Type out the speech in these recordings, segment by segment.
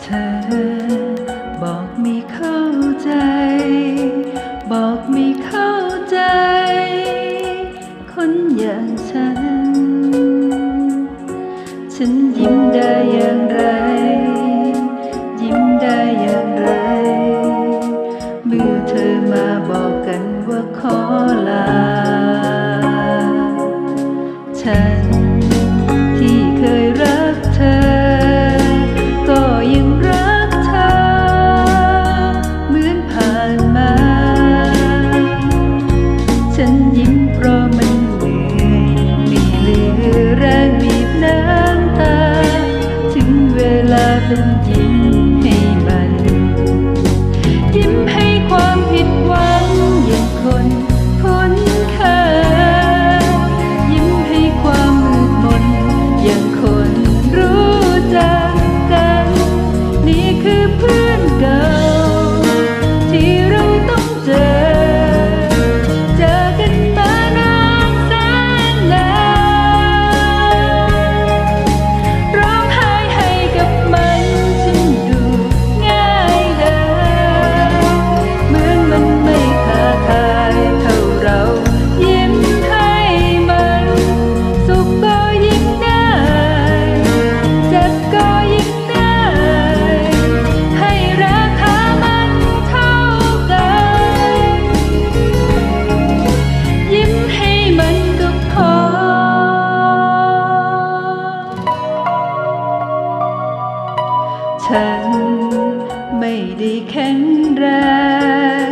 เธอบอกม่เข้าใจ บอกม่เข้าใจ คนอย่างฉัน ฉันยิ้มได้อย่างไร ไม่ได้แข็งแรง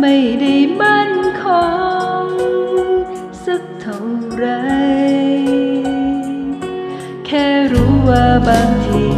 ไม่ได้มั่นคงสักเท่าไร แค่รู้ว่าบางที